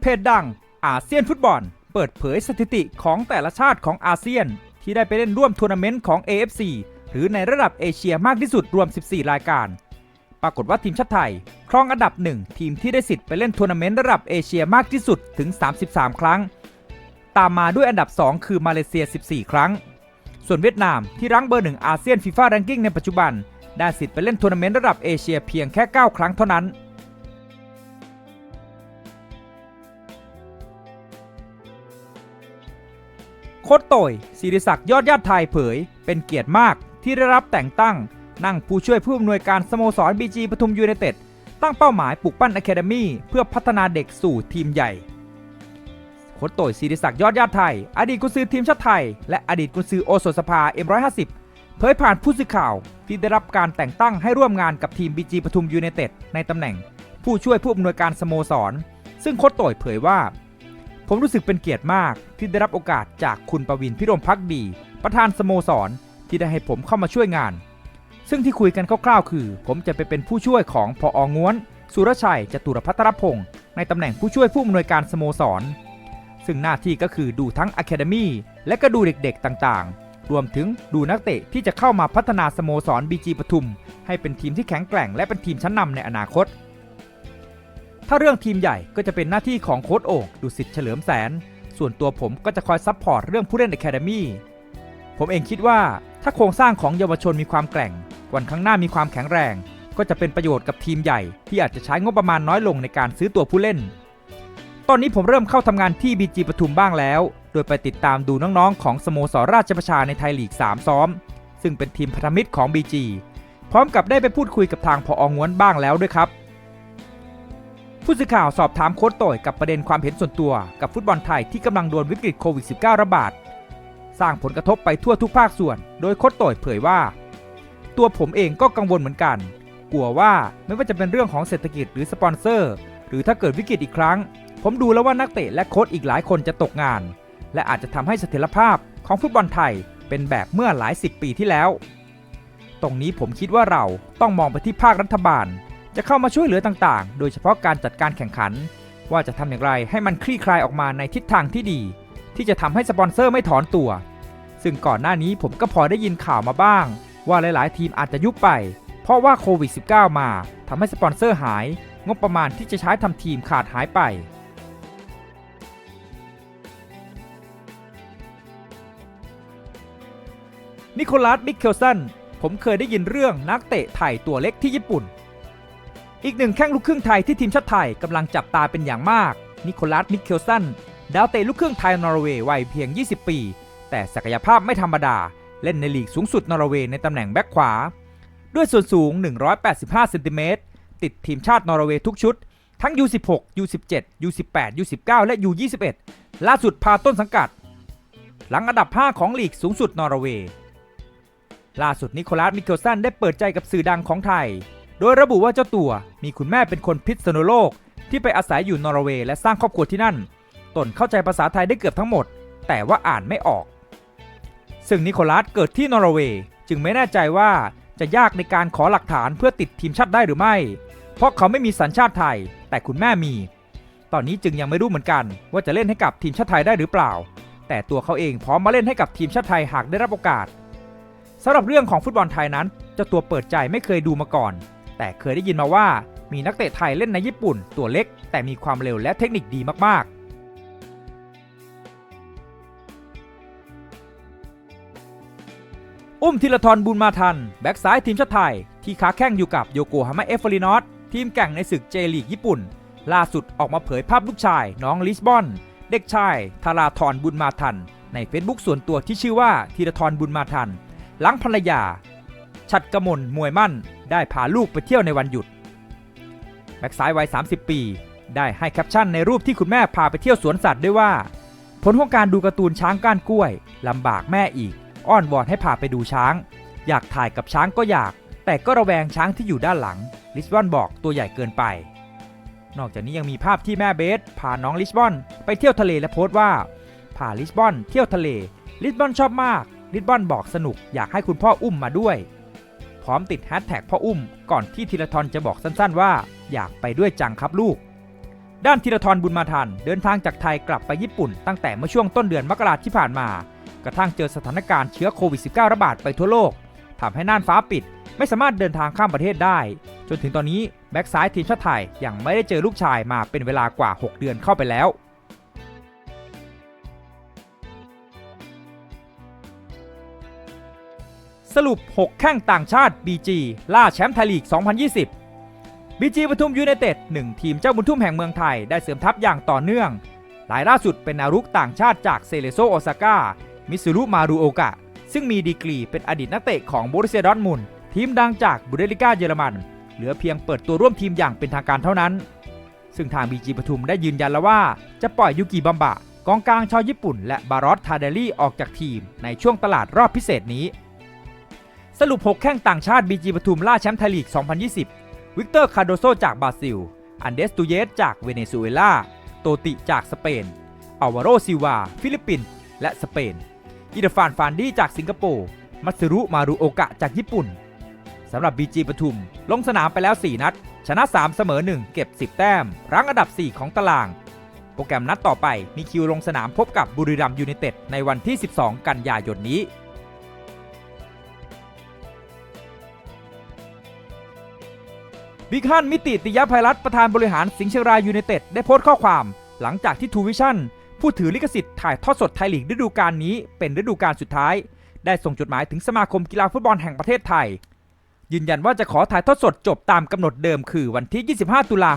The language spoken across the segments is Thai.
เพจดังอาเซียนฟุตบอล เปิดเผยสถิติของแต่ละชาติของอาเซียน ที่ได้ไปเล่นร่วมทัวร์นาเมนต์ของ AFC หรือในระดับเอเชียมากที่สุดรวม 14 รายการ ปรากฏว่าทีมชาติไทย ครองอันดับหนึ่งทีมที่ได้สิทธิ์ไปเล่นทัวร์นาเมนต์ระดับเอเชียมากที่สุดถึง 33 ครั้ง ตามมาด้วยอันดับ 2 คือมาเลเซีย 14 ครั้ง ส่วนเวียดนามที่รั้งเบอร์หนึ่งอาเซียนฟีฟ่าแรงกิ้งในปัจจุบัน ได้สิทธิ์ไปเล่นทัวร์นาเมนต์ระดับเอเชียเพียงแค่ 9 ครั้งเท่านั้น โค้ชโตยศิริศักดิ์ยอดญาติไทยเผย เป็นเกียรติมากที่ได้รับแต่งตั้ง นั่งผู้ช่วยผู้อำนวยการสโมสรบีจีปทุมยูไนเต็ดตั้งเป้าหมายปลูกปั้นอะคาเดมี่เพื่อพัฒนาเด็กสู่ทีมใหญ่โค้ชโตยศิริศักดิ์ยอดญาติไทย อดีตกุนซือทีมชาติไทย และอดีตกุนซือโอสถสภา M150 เผยผ่านผู้สื่อข่าวที่ได้รับการแต่งตั้งให้ร่วมงานกับทีมบีจีปทุมยูไนเต็ดในตำแหน่ง ผู้ช่วยผู้อำนวยการสโมสร ซึ่งโค้ชโตยเผยว่า ผมรู้สึกเป็นเกียรติมากที่ได้รับโอกาสจากคุณประวินพิรมพักดี ประธานสโมสรที่ได้ให้ผมเข้ามาช่วยงาน ซึ่งที่คุยกันคร่าวๆคือ ผมจะไปเป็นผู้ช่วยของพออง้วน สุรชัยจตุรพัทรพงศ์ในตำแหน่งผู้ช่วยผู้อำนวยการสโมสร ซึ่งหน้าที่ก็คือดูทั้งอะคาเดมี่และก็ดูเด็กๆต่างๆ รวมถึงดูนักเตะที่จะเข้ามาพัฒนาสโมสรบีจีปทุม ให้เป็นทีมที่แข็งแกร่งและเป็นทีมชั้นนำในอนาคต ถ้าเรื่องทีมใหญ่ก็จะเป็นหน้าที่ของโค้ชโอ่งดุสิตเฉลิมแสน ส่วนตัวผมก็จะคอยซัพพอร์ตเรื่องผู้เล่นอะคเดมี่ผมเองคิดว่าถ้าโครงสร้างของเยาวชนมีความแกร่ง วันข้างหน้ามีความแข็งแรง ก็จะเป็นประโยชน์กับทีมใหญ่ ที่อาจจะใช้งบประมาณน้อยลงในการซื้อตัวผู้เล่น ตอนนี้ผมเริ่มเข้าทำงานที่บีจีปทุมบ้างแล้ว โดยไปติดตามดูน้องๆ ของสโมสรราชประชาในไทยลีก 3 ซ้อม ซึ่งเป็นทีมพันธมิตรของ BG พร้อมกับได้ไปพูดคุยกับทางพอองวนบ้างแล้วด้วยครับ ผู้สื่อข่าวสอบถามโค้ชโต่อยกับประเด็นความเห็นส่วนตัวกับฟุตบอลไทยที่กำลังโดนวิกฤตโควิด -19 ระบาด สร้างผลกระทบไปทั่วทุกภาคส่วน โดยโค้ชโต่อยเผยว่า ตัวผมเองก็กังวลเหมือนกัน กลัวว่าไม่ว่าจะเป็นเรื่องของเศรษฐกิจหรือสปอนเซอร์ หรือถ้าเกิดวิกฤตอีกครั้ง ผมดูแล้วว่านักเตะและโค้ชอีกหลายคนจะตกงาน และอาจจะทำให้เสถียรภาพของฟุตบอลไทยเป็นแบบเมื่อหลายสิบปีที่แล้ว ตรงนี้ผมคิดว่าเราต้องมองไปที่ภาครัฐบาล จะเข้ามาช่วยเหลือต่างๆ โดยเฉพาะการจัดการแข่งขัน ว่าจะทำอย่างไรให้มันคลี่คลายออกมาในทิศทางที่ดี ที่จะทำให้สปอนเซอร์ไม่ถอนตัว ซึ่งก่อนหน้านี้ผมก็พอได้ยินข่าวมาบ้าง ว่าหลายๆ ทีมอาจจะยุบไป เพราะว่าโควิด -19 มาทำให้สปอนเซอร์หาย งบประมาณที่จะใช้ทำทีมขาดหายไปนิโคลัสมิเคลสันผมเคยได้ยินเรื่องนักเตะไทยตัวเล็กที่ญี่ปุ่น อีกหนึ่งแข้งลูกครึ่งไทยที่ทีมชาติไทยกำลังจับตาเป็นอย่างมาก นิโคลัสมิเคลสันดาวเตะลูกครึ่งไทยนอร์เวย์วัยเพียง 20 ปี แต่ศักยภาพไม่ธรรมดา เล่นในลีกสูงสุดนอร์เวย์ในตำแหน่งแบ็คขวา ด้วยส่วนสูง 185 เซนติเมตร ติดทีมชาตินอร์เวย์ทุกชุด ทั้ง U16 U17 U18 U19 และ U21 ล่าสุดพาต้นสังกัด หลังอันดับ 5 ของลีกสูงสุดนอร์เวย์ ล่าสุดนิโคลัสมิเคลสันได้เปิดใจกับสื่อดังของไทย โดยระบุว่าเจ้าตัวมีคุณแม่เป็นคนพิษณุโลก ที่ไปอาศัยอยู่นอร์เวย์และสร้างครอบครัวที่นั่น ตนเข้าใจภาษาไทยได้เกือบทั้งหมด แต่ว่าอ่านไม่ออก ซึ่งนิโคลัสเกิดที่นอร์เวย์จึงไม่แน่ใจว่าจะยากในการขอหลักฐานเพื่อติดทีมชาติได้หรือไม่ เพราะเขาไม่มีสัญชาติไทย แต่คุณแม่มี ตอนนี้จึงยังไม่รู้เหมือนกันว่าจะเล่นให้กับทีมชาติไทยได้หรือเปล่า แต่ตัวเขาเองพร้อมมาเล่นให้กับทีมชาติไทยหากได้รับโอกาสสำหรับเรื่องของฟุตบอลไทยนั้นเจ้าตัวเปิดใจไม่เคยดูมาก่อน แต่เคยได้ยินมาว่ามีนักเตะไทยเล่นในญี่ปุ่น ตัวเล็ก แต่มีความเร็วและเทคนิคดีมากๆอุ้มธีรทรบุญมาทัน แบ็กซ้ายทีมชาติไทย ที่ค้าแข่งอยู่กับโยโกฮาม่าเอฟเฟอรินอสทีมแข่งในศึกเจลีกญี่ปุ่น ล่าสุดออกมาเผยภาพลูกชาย น้องลิสบอน เด็กชายธาราธรบุญมาทัน ในเฟซบุ๊กส่วนตัวที่ชื่อว่าธีรทรบุญมาทัน หลังภรรยา ชัดกมลมวยมั่นได้พาลูกไปเที่ยวในวันหยุด แบ็กซ้ายวัย 30 ปี ได้ให้แคปชั่นในรูปที่คุณแม่พาไปเที่ยวสวนสัตว์ด้วยว่า ผลของการดูการ์ตูนช้างก้านกล้วย ลำบากแม่อีก อ้อนวอนให้พาไปดูช้าง อยากถ่ายกับช้างก็อยาก แต่ก็ระแวงช้างที่อยู่ด้านหลัง ลิสบอนบอกตัวใหญ่เกินไป นอกจากนี้ยังมีภาพที่แม่เบสพาน้องลิสบอนไปเที่ยวทะเลและโพสต์ว่าพาลิสบอนเที่ยวทะเลลิสบอนชอบมากลิสบอนบอกสนุกอยากให้คุณพ่ออุ้มมาด้วย พร้อมติดแฮชแท็กพ่ออุ้ม ก่อนที่ธีรทรจะบอกสั้นๆ ว่า อยากไปด้วยจังครับลูก ด้านธีรทรบุญมาทันเดินทางจากไทยกลับไปญี่ปุ่น ตั้งแต่เมื่อช่วงต้นเดือนมกราที่ผ่านมา กระทั่งเจอสถานการณ์เชื้อโควิด -19 ระบาดไปทั่วโลกทำให้น่านฟ้าปิด ไม่สามารถเดินทางข้ามประเทศได้ จนถึงตอนนี้แบ็กซ้ายทีมชาติไทยยังไม่ได้เจอลูกชายมาเป็นเวลากว่า 6 เดือนเข้าไปแล้ว สรุป 6 แข้งต่างชาติ BG ล่าแชมป์ไทยลีก 2020 BG ปทุมยูไนเต็ดหนึ่งทีมเจ้าบุญทุ่มแห่งเมืองไทยได้เสริมทัพอย่างต่อเนื่องรายล่าสุดเป็นนารุกต่างชาติจากเซเลโซโอซาก้า มิสุรุมารุโอกะ ซึ่งมีดีกรีเป็นอดีตนักเตะของบรุเซียดอร์ทมุนทีมดังจากบุเดลิก้าเยอรมัน เหลือเพียงเปิดตัวร่วมทีมอย่างเป็นทางการเท่านั้น ซึ่งทาง BG ปทุมได้ยืนยันแล้วว่า จะปล่อยยูกิบัมบะ กองกลางชาวญี่ปุ่น และบารอสทาเดลี่ออกจากทีมในช่วงตลาดรอบพิเศษนี้ สรุป 6 แข้งต่างชาติ BG ปทุมล่าแชมป์ไทยลีก 2020 วิกเตอร์คาโดโซจากบราซิล อันเดสตูเยสจากเวเนซุเอลา โตติจากสเปน อาวาโรซิวา ฟิลิปปินส์และสเปน อิดฟานฟานดี้จากสิงคโปร์ มัตสึรุมารุโอกะจากญี่ปุ่น สำหรับ BG ปทุม ลงสนามไปแล้ว 4 นัด ชนะ 3 เสมอ 1 เก็บ 10 แต้ม รั้งอันดับ 4 ของตาราง โปรแกรมนัดต่อไปมีคิวลงสนามพบกับบุรีรัมย์ยูไนเต็ดในวันที่ 12 กันยายนนี้ บิ๊กฮันมิติติยภัยรัตประธานบริหารสิงห์เชียงรายยูไนเต็ดได้โพสต์ข้อความ หลังจากที่ทูวิชั่นผู้ถือลิขสิทธิ์ถ่ายทอดสดไทยลีกฤดูกาลนี้เป็นฤดูกาลสุดท้าย ได้ส่งจดหมายถึงสมาคมกีฬาฟุตบอลแห่งประเทศไทย ยืนยันว่าจะขอถ่ายทอดสดจบตามกำหนดเดิมคือวันที่ 25 ตุลา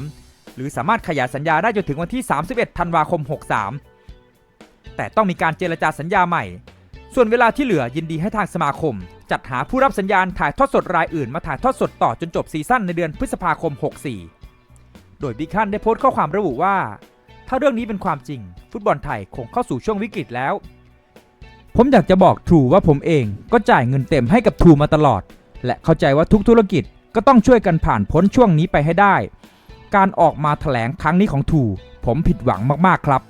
63 หรือสามารถขยายสัญญาได้จนถึงวันที่ 31 ธันวาคม 63 แต่ต้องมีการเจรจาสัญญาใหม่ ส่วนเวลาที่เหลือยินดีให้ทางสมาคม จัดหาผู้รับสัญญาณถ่ายทอดสดรายอื่นมาถ่ายทอดสดต่อจนจบซีซั่นในเดือนพฤษภาคม 64 โดยบิ๊กฮันได้โพสต์ข้อความระบุว่า ถ้าเรื่องนี้เป็นความจริง ฟุตบอลไทยคงเข้าสู่ช่วงวิกฤตแล้ว ผมอยากจะบอกทรูว่าผมเองก็จ่ายเงินเต็มให้กับทรูมาตลอด และเข้าใจว่าทุกธุรกิจก็ต้องช่วยกันผ่านพ้นช่วงนี้ไปให้ได้ การออกมาแถลงครั้งนี้ของทรูผมผิดหวังมากๆครับ